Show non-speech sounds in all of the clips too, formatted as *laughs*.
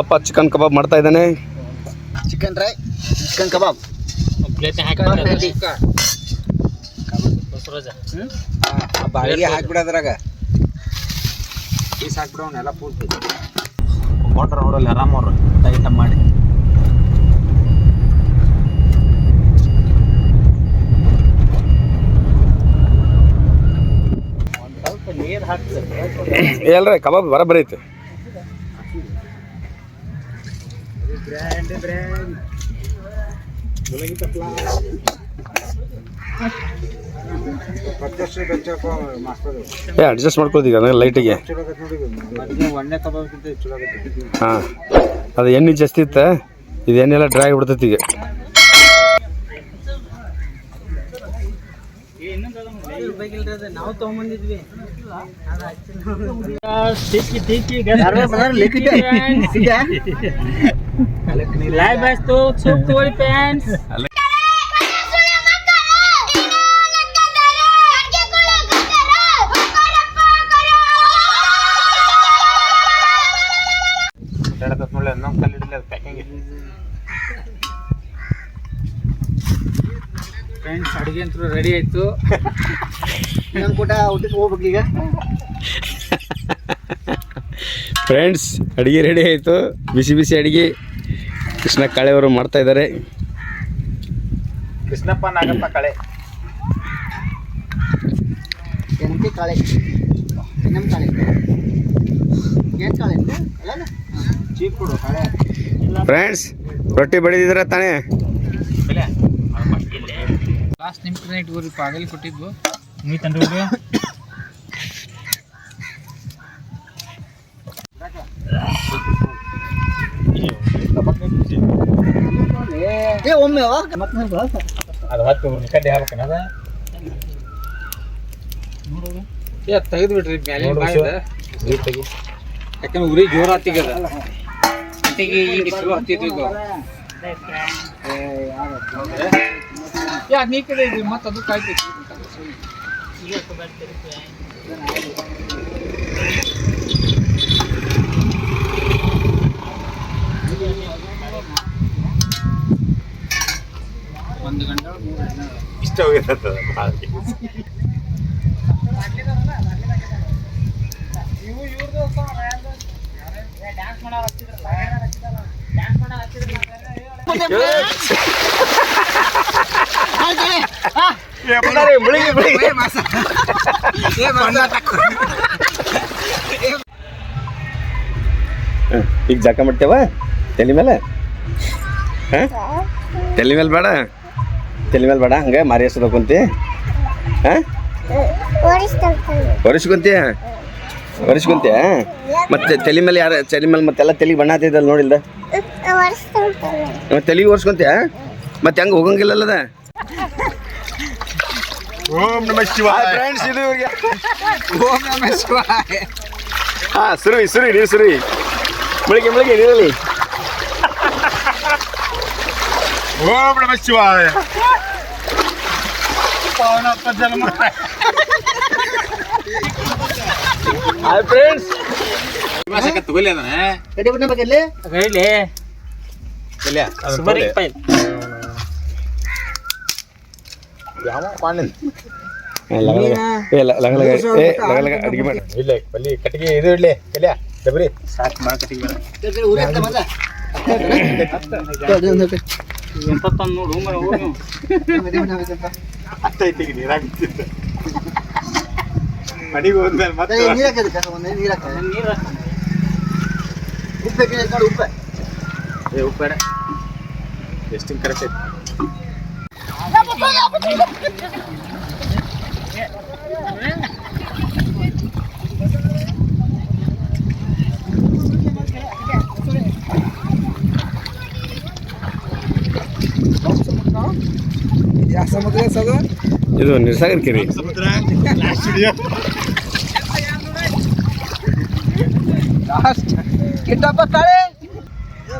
Kallappa chicken kebab ಮಾಡ್ತಾ ಇದ್ದಾನೆ. Chicken dry chicken kebab plate ಬಾಳಿಗೆ ಹಾಕ್ಬಿಡೋದ್ರಾಗ ಪೀಸ್ ಹಾಕ್ಬಿಡೋನೆಲ್ಲ ಪೂರ್ತಿ. ಕೊಟ್ರ ಅವರಲ್ಲಿ ಆರಾಮ್ ಅವರು. ಟೈಟ್ ಮಾಡಿ. ಒಂದ್ ಸ್ವಲ್ಪ ನೀರ್ ಹಾಕ್ತಾರೆ ಏಲ್ರಿ ಕಬಾಬ್ ಬರಬರಿ ಐತಿ. ಏ ಅಡ್ಜಸ್ಟ್ ಮಾಡ್ಕೊಳ್ತೀಗ ಅಂದ್ರೆ ಲೈಟಿಗೆ ಹಾಂ. ಅದು ಎಣ್ಣೆ ಜಾಸ್ತಿ ಇತ್ತ ಇದು ಎಣ್ಣೆ ಎಲ್ಲ ಡ್ರೈ ಆಗಿಬಿಡ್ತೈತಿ ಈಗ ನಾವು ನೋಡಿ ನಮ್ಮ ಕಲ್ಲು ಹಿಡಿಲಿ ಅದು ಪ್ಯಾಕಿಂಗ್ ಫ್ರೆಂಡ್ಸ್ ಅಡುಗೆ ಅಂತೂ ರೆಡಿ ಆಯ್ತು. ಇನ್ನೊಂದು ಕೂಟ ಊಟಕ್ಕೆ ಹೋಗ್ಬೇಕು ಈಗ. *laughs* ಫ್ರೆಂಡ್ಸ್ ಅಡುಗೆ ರೆಡಿ ಆಯಿತು. ಬಿಸಿ ಬಿಸಿ ಅಡುಗೆ. ಕೃಷ್ಣ ಕಾಳೆಯವರು ಮಾಡ್ತಾ ಇದ್ದಾರೆ. ಕೃಷ್ಣಪ್ಪ ನಾಗಪ್ಪ ಕಳೆ. ಕಾಳೆ. ನಮ್ಮ ಕಾಳೆ. ಏನು ಕಾಳೆ ಅಲ್ಲ ಚೀಪ್ ಕೊಡು ಕಾಳೆ. ಫ್ರೆಂಡ್ಸ್ ರೊಟ್ಟಿ ಬಡಿದಿದ್ರ ತಾನೇ? ಲಾಸ್ಟ್ ನಿಮಿಷ ಇಟ್ಕೋರಿ ಪಾಗಲ್ ಕೊಟ್ಟಿದ್ದು. ನೀ ತಂದು ಏ ಒಮ್ಮೆ ಮತ್ತೆ ಅದು ಹತ್ತು ಕಡ್ಡಿ ಹಾಕ್ಬೇಕನ ಅದ ಏ ತೆಗೆದು ಬಿಡ್ರಿ ಮ್ಯಾಲಿನ ಬಾಯಿದ ಯಾಕಂದ್ರೆ ಉರಿ ಜೋರ ಹತ್ತಿಗದ ಹತ್ತಿಗೆ ಈಗ ಚಲೋ ಹತ್ತಿದ್ದು ಯಾ ನೀ ಕಡೆ ಇದ್ರಿ ಮತ್ತೆ ಅದು ಕಾಯ್ತೈತಿ ಒಂದು ಗಂಟೆ ಮೂರು ಗಂಟೆ ಇಷ್ಟ ಹೋಗಿರ್ತದ ಇವು ಇವ್ರದ್ದು ಡ್ಯಾನ್ಸ್ ಮಾಡೋ ಹಚ್ಚಿದ್ರಲ್ಲ ಡ್ಯಾನ್ಸ್ ಮಾಡೋ ಮುಳುಗಿ ಮುಳುಗಿ. ಈಗ ಜಾಕ ಮಾಡ್ತೇವ? ತಲೆ ಮೇಲೆ? ಹಾಂ? ತಲೆ ಮೇಲೆ ಬೇಡ. ತಲೆ ಮೇಲೆ ಬೇಡ ಹಂಗೆ ಮಾರಿ ಹಸದ ಕುಂತಿ ಹಾಂ? ಒರೆಸ್ಕೊಂತೀಯ ಒರೆಸ್ಕೊಂತೀಯ ಮತ್ತೆ ತಲೆ ಮೇಲೆ ಯಾರು ತಲೆ ಮೇಲೆ ಮತ್ತೆಲ್ಲ ತಲೆಗೆ ಬಣ್ಣ ಹತ್ತಿದ್ದಲ್ಲ ನೋಡಿಲ್ದ ಮತ್ತೆ ತಲೆಗೆ ಒರೆಸ್ಕೊಂತೀಯ ಮತ್ತೆ ಹೆಂಗೆ ಹೋಗಂಗಿಲ್ಲಲ್ಲದ ಓಂ ನಮ ಶಿವಾಯ. ಫ್ರೆಂಡ್ಸ್ ಇದು ಇವ್ರಿಗೆ. ಓಂ ನಮ ಶಿವಾಯ. ಹಾಂ ಸುರುವಿ ಸುರುವಿ ನೀರು ಸುರುವಿ ಬೆಳಿಗ್ಗೆ ಬೆಳಿಗ್ಗೆ ನೀರಲ್ಲಿ. ಓಂ ನಮ ಶಿವಾಯ. ಪವನಪ್ಪ ಜನ್ಮ ಹಾಯ್ ಫ್ರೆಂಡ್ಸ್ ತಗೊಳ್ಳಿ ಅದನ್ನ ಕಡಿ ಬಿಟ್ಟ ಬೇಕಲ್ಲಿ ಹೇಳಿ ಇಲ್ಲ ಸುಮಾರು ಪೈಲ್ ಯಾವ ಪಾಣಿನ ಏ ಲ- ಲಗ ಲಗ. ಏ ಲಗ ಲಗ ಅಡಿಗೆ ಮಾಡಿ. ಇಲ್ಲ ಬಲ್ಲಿ ಕಟ್ಟಿಗೆ ಇದು ಇಡ್ಲಿ ಕಲ್ಯ ಡಬ್ರಿ. ಸಾಕು ಭಾಳ ಕಟ್ಟಿಗೆ ಎಂತ ತಂದು ನೋಡು ಮರ ಹೋಗಿ ನೀರಾಗ್ತಿತ್ತು ಮಡಿಗೆ ಹೋದ್ಮೇಲೆ ಮತ್ತೆ ನೀರು ಏ ಉಪ್ಪು ಬೇಡ. ಎಷ್ಟು ಕರೆಕ್ಟ್ ಐತಿ. ಇದು ನಿರ್ಸಾಗರ್ ಕೆರೆ. ಸಮುದ್ರ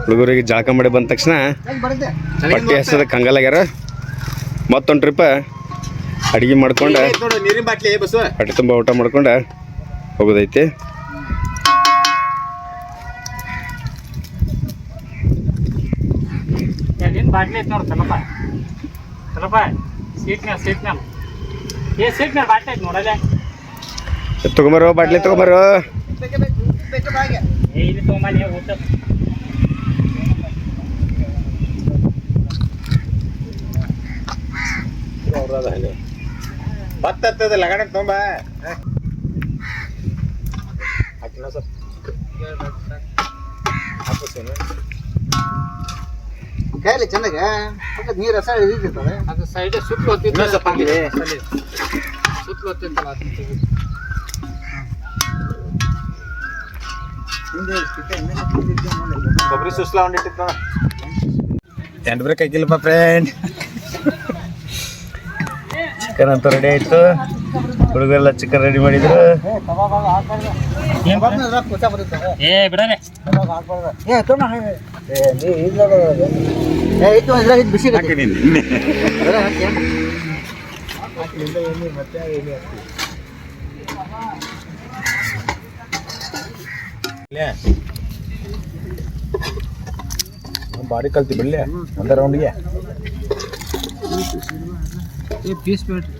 ಹುಡುಗರಿಗೆ ಜಳಕ ಮಾಡಿ ಬಂದ ತಕ್ಷಣ ಹೊಟ್ಟೆ ಹಸದ ಕಂಗಾಲಾಗ್ಯಾರ ಮತ್ತೊಂದು ಟ್ರಿಪ್ ಅಡಿಗೆ ಮಾಡ್ಕೊಂಡು ಹೊಟ್ಟೆ ತುಂಬ ಊಟ ಮಾಡ್ಕೊಂಡು ಹೋಗೋದೈತಿ. ಬಾಟ್ಲಿ ಐತೆ ನೋಡಿ ತಲಪ ತಲಪ ಸೀಟ್ ಮ್ಯಾಲ ಸೀಟ್ ಮ್ಯಾಲ ಏ ಸೀಟ್ ಮ್ಯಾಲ ಬಾಟ್ಲಿ ಐತಿ ನೋಡಲೆ ತಗೊಂಬರೋ ಬಾಟ್ಲಿ ತಗೊಂಬರೋ ಏ ಇಲ್ಲಿ ತೊಗೊಂಬಲ್ಲಿ ಊಟ ಬತ್ತದ ಲಗಣ ತುಂಬ ಕಾಯಿಲೆ ಚೆನ್ನಾಗ? ನೀರು ರಸ ಇಳಿದಿರ್ತದೆ ಅದು ಸೈಡ್ ಸುತ್ತಲು ಸ್ವಲ್ಪ ಹಾಕಿದೆ. ಕೊಬ್ಬರಿ ಸುಸ್ಲಾ ಹೊಂಡಿಟ್ಟಿದ್ ನೋಡ. ಎಂಟು ಬ್ರೇಕ್ ಹಾಕಿಲ್ಲಪ್ಪ ಫ್ರೆಂಡ್ ಚಿಕನ್ ಅಂತ ರೆಡಿ ಆಯ್ತು. ಹುಡುಗರೆಲ್ಲ ಚಿಕನ್ ರೆಡಿ ಮಾಡಿದ್ರು. ಏ ಬಿಸಿ ಹಾಕಿನಿ ನಿನ್ನೆ ಬಾಡಿ ಕಲ್ತಿ ಬಿಡ್ಲಿ ಒಂದ ರೌಂಡ್ಗೆ ಪೀಸ್ ಬಿಡ್ರಿ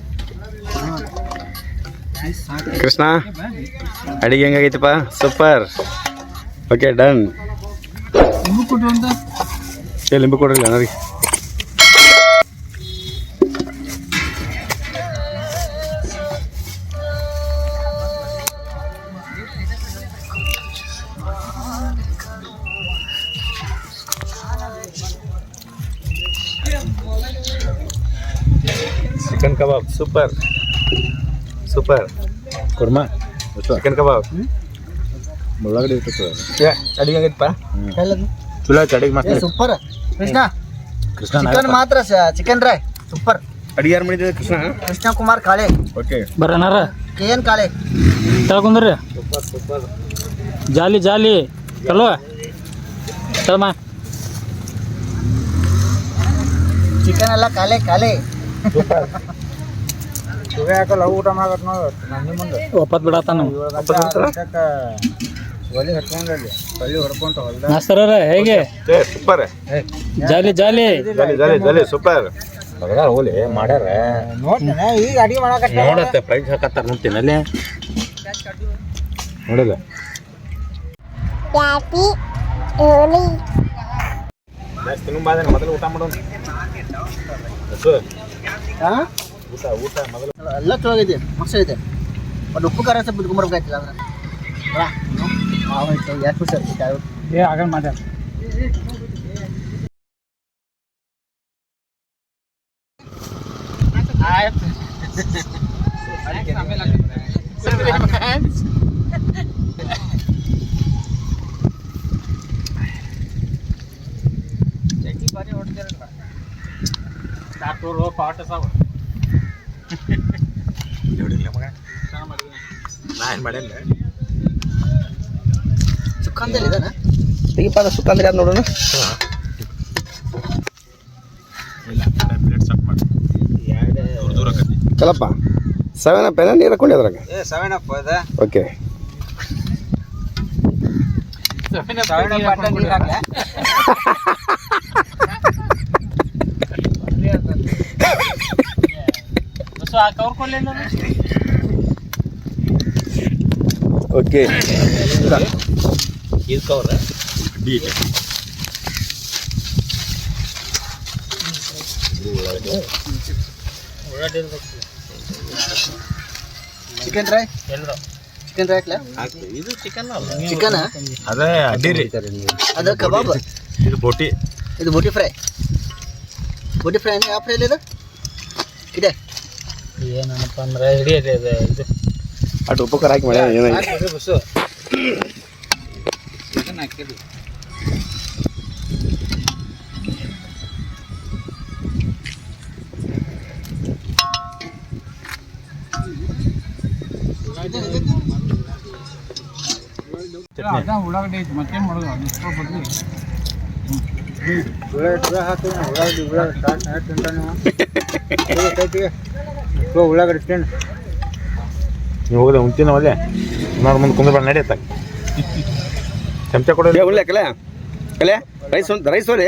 ಕೃಷ್ಣ ಅಡಿಗೆ ಹೆಂಗಾಗೈತಪ್ಪ? ಸೂಪರ್ ಓಕೆ ಡನ್ ನಿಮಗೂ ಕೊಟ್ಟು ಅಂತ? ಏ ಲಿಂಬು ಕೊಡ್ರಿ ನನಗೆ chicken kebab super super korma chicken kebab ಮುಳ್ಳಗಡೆ ಇರ್ತದೆ. ಏ ಅಡಿಗೆ ಪಾ ಚಲೋ ಚಡಿಗೆ ಅಡಿಗೆ ಮಸ್ತ್ ಸೂಪರ್ ಕೃಷ್ಣ. ಕೃಷ್ಣ ಚಿಕನ್ ಮಾತ್ರ ಚಿಕನ್ ರೈ. ಸೂಪರ್ ಅಡಿಗೆ ಯಾರು ಮಾಡಿದ್ರೆ Krishna. Krishna Kumar Kale. Okay. ಬರನಾರ? K N Kale. Super jolly jolly. ಚಲೋ. ಚಲಮ್ಮ ಚಿಕನ್ ಎಲ್ಲ ಕಾಲೆ ಕಾಲೆ ಊಟ ಮಾಡಬೇಕು ನೋಡಿ. ನನ್ನ ಮುಂದೆ. ಒಪ್ಪತ್ ಬಿಡತ್ತಾನ. ಕಳ್ಳಿ ಹೊಲ್ದ ಮಾಸ್ತರ ಹೇಗೆ? ಏ ಸೂಪರ್. ಜಾಲಿ ಜಾಲಿ. ಜಲಿ ಜಲಿ ಜಲಿ ಸೂಪರ್. ಹೋಲಿ ಮಾಡ್ಯಾರ ನೋಡಿ ಈಗ ಅಡಿಗೆ ಮಾಡಕತ್ತ ನೋಡತ್ತೆ ಪ್ರೈಸ್ ಹಾಕತ್ತಾರ ನೋಡ್ತೀನಿ ಅಲ್ಲಿ. ನೋಡಿಲ್ಲ? ತಿನ್ನುಂಬಾದೇನೆ ಮೊದಲು ಊಟ ಮಾಡೋಣ. ಊಟ ಊಟ ಮೊದಲು. ಎಲ್ಲ ಚಲೋ ಮಸ್ತ್ ಐತೆ ಬಟ್ ಉಪ್ಪು ಖಾರ ಸ್ವಲ್ಪ ಬಿಟ್ಕೊಂಬರ್ಬೇಕಾಯ್ತಿಲ್ಲ ಅಂದ್ರೆ ಮಾವು ಐತೆ ಎರಡು ಖುಷಿ ಐತಿ ಏ ಆಗಲ್ ಮಾಡ್ಯಾರ ಪಾಟ ಸಾವು ನೋಡಿಲ್ಲ ಮಗ ನಾ ಏನು ಮಾಡಿಲ್ಲ ಸುಖಂದಲ್ಲಿ ಇದಾನ? ಸುತ್ತ ಅಂದ್ರೆ ಅದು ನೋಡೋಣ? ಚಲಪ್ಪ. ಸೆವೆನ್ ಅಪ್ ಏನ? ನೀರು ಹಾಕೊಂಡೆ ಅದ್ರಾಗ. ಏ ಸೆವೆನ್ ಅಪ್ ಇದೆ ಓಕೆ ಓಕೆ ಇದು ಕವರ್ ಅಡ್ಡಿ ಚಿಕನ್ ಡ್ರೈ ಚಿಕನ್ ಡ್ರೈ ಹಾಕ್ಲಾ ಇದು ಚಿಕನ್ ಅಲ್ಲ. ಚಿಕನ್ ಅದೇ ಅಡ್ಡಿ ರೀ ಅದು ಕಬಾಬ್? ಇದು ಬೋಟಿ. ಇದು ಬೋಟಿ ಫ್ರೈ. ಬೋಟಿ ಫ್ರೈ ಯಾವ ಫ್ರೈ ಇದು? ಇದೆ. ಏನಪ್ಪ ಅಂದ್ರೆ ಹಿಡಿಯದೆ ಇದು ಅಟ್ ಖಾರ ಹಾಕಿ ಮಾಡ್ಯಾನ ಏನಾಗಿ ಬಸ್ಸು ಇದನ್ನ ಹಾಕಿರಿ. ಉಳ್ಳಾಗಡ್ಡಿ ಐತಿ ಮತ್ತೇನು ಮಾಡೋದು? ಇಷ್ಟು ಬದ್ಲಿ ಉಳ್ಳಾಗಡ್ಡಿ ತಿಂಡು ನೀವು ಹೋಗದೆ ಉಂತಿನ ಒಳ್ಳೆ ನಾನು ಮುಂದೆ ಕುಂದ್ರ ನಡೆಯತ್ತ ಚಮಚ ಕೊಡೋ ಏ ಉಳ್ಳೆ ಕಲೆ ಕಲೆ ರೈಸ್ ಒಂದು ರೈಸ್ ಹೋರಿ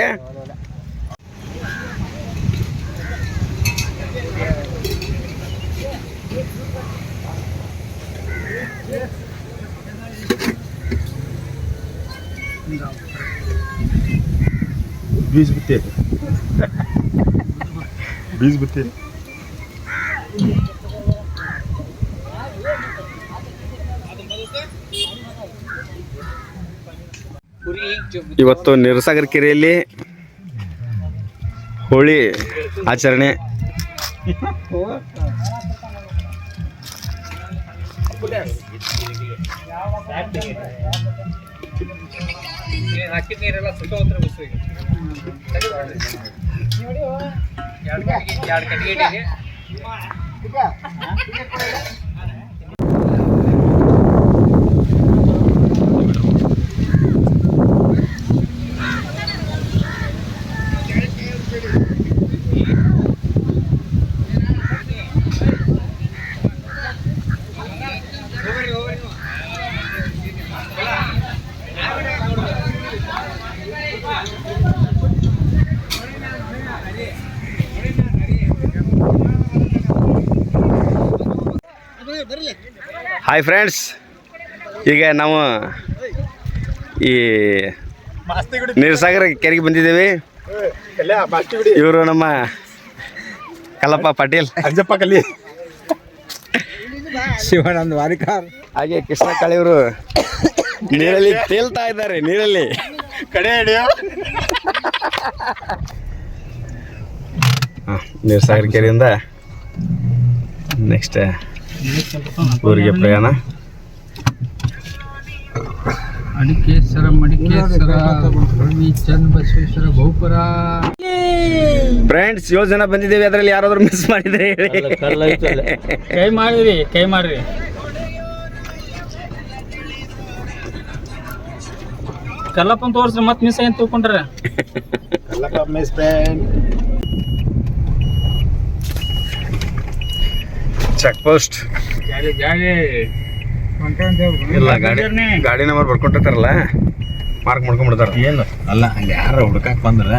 ಬೀಜ ಬಿತ್ತಿ ಬೀಜ ಬಿತ್ತಿ ಇವತ್ತು ನಿರ್ಸಾಗರ ಕೆರೆಯಲ್ಲಿ ಹೋಳಿ ಆಚರಣೆ ಹಾಕಿದ ನೀರೆಲ್ಲ ಸುಟ್ಟೋತ್ರ ಬಸ್ಸು ಈಗ ಎರಡು ಕಟ್ಟಿಗೆ ಎರಡು ಕಟ್ಟಿಗೆ ಇಟ್ಟಿಗೆ. ಹಾಯ್ ಫ್ರೆಂಡ್ಸ್ ಈಗ ನಾವು ಈ ನೀರ್ಸಾಗರ ಕೆರೆಗೆ ಬಂದಿದ್ದೀವಿ. ಇವರು ನಮ್ಮ ಕಲ್ಲಪ್ಪ ಪಾಟೀಲ್. ಅಂಜಪ್ಪ ಕಲಿ ಶಿವಾನಂದ ವಾರಿಕಾರ್ ಹಾಗೆ ಕೃಷ್ಣ ಕಾಳಿಯವರು ನೀರಲ್ಲಿ ತೇಲ್ತಾ ಇದ್ದಾರೆ ನೀರಲ್ಲಿ. ಕಡೆ ಹಿಡಿಯೋ. ನೀರ್ಸಾಗರ ನಿರ್ಸಾಗರ ಕೆರೆಯಿಂದ ನೆಕ್ಸ್ಟ್ ಊರಿಗೆ ಪ್ರಯಾಣ? ಅಡಿಕೇಶ್ವರ ಮಡಿಕೇಶ್ವರ ಚಂದ ಬಸವೇಶ್ವರ ಬಹುಪುರ. ಫ್ರೆಂಡ್ಸ್ ಏಳು ಜನ ಬಂದಿದ್ದೇವೆ ಅದರಲ್ಲಿ ಯಾರಾದ್ರೂ ಮಿಸ್ ಮಾಡಿದ್ರೆ ಹೇಳಿ. ಕೈ ಮಾಡಿರಿ ಕೈ ಮಾಡ್ರಿ. ಕಲ್ಲಪ್ಪನ್ ತೋರ್ಸ್ರಿ ಮತ್ ಮಿಸ್ ಏನ್ ತಿಳ್ಕೊಂಡ್ರೆ? Kallappa miss friend check post ಇಲ್ಲ ಗಾಡಿ ಗಾಡಿ ನಂಬರ್ ಬರ್ಕೊಂಡಿರ್ತಾರಲ್ಲ ಮಾರ್ಕ್ ಮಾಡ್ಕೊಂಡ್ಬಿಡ್ತಾರ. ಏನು? ಅಲ್ಲ ಅಲ್ಲಿ ಯಾರ ಹುಡ್ಕಾಕ್ ಬಂದ್ರೆ.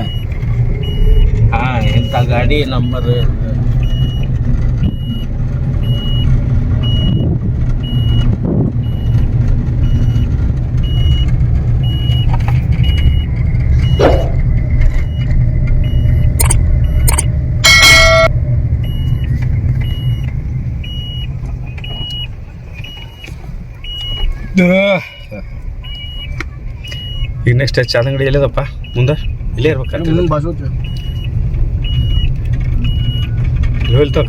ಹಾ ಇಂಥ ಗಾಡಿ ನಂಬರ್ ಈಗ ನೆಕ್ಸ್ಟ್ ಚಾದಂಗಡಿ ಎಲ್ಲಿದಪ್ಪ? ಮುಂದೆ? ಇಲ್ಲೇ ಇರ್ಬೇಕು. ಬಾಜು ಹೋಗ್ತಾವ.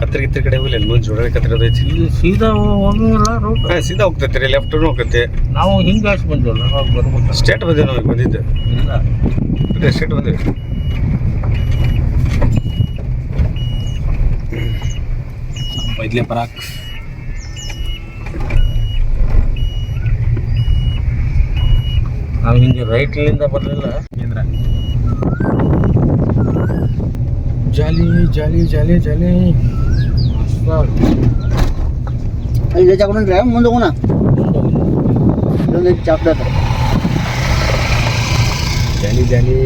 ಕತ್ತರಿ ಕಿತ್ತರಿ ಕಡೆ ಹೋಗ್ಲಿ. ಮುಂದೆ ಜೋಡ ಕತ್ತರಿ ಅದೈತಿ ಸೀದಾ ಹೋಗಂಗಿಲ್ಲ ರೋಡ್ ಹಾಂ ಸೀದಾ ಹೋಗ್ತೈತಿ ರೀ. ಲೆಫ್ಟ್ ಹೋಗ್ತೈತಿ. ನಾವು ಹಿಂಗೆ ಹಾಕಿ ಬಂದ್ವಲ್ಲ ಬರ್ಬೇಕು. ಸ್ಟೇಟ್ ಬಂದೇವಿ ನಾವು ಈಗ ಬಂದಿದ್ದು. ಇಲ್ಲ. ಸ್ಟೇಟ್ ಬಂದಿವಿ. ಬೈದ್ಲೆ ಬರಾಕ್. ನಾವು ಹಿಂಗೆ ರೈಟ್ಲಿಂದ ಬರಲಿಲ್ಲ. ಕೇಂದ್ರ ಜಾಲಿ ಜಾಲಿ ಜಾಲಿ ಜಾಲಿ. ಐದು ಚಾಕೊಂಡ್ರೆ ಮುಂದೆ ಹೋಗೋಣ. ಇದೊಂದು ಜಾಲಿ ಜಾಲಿ.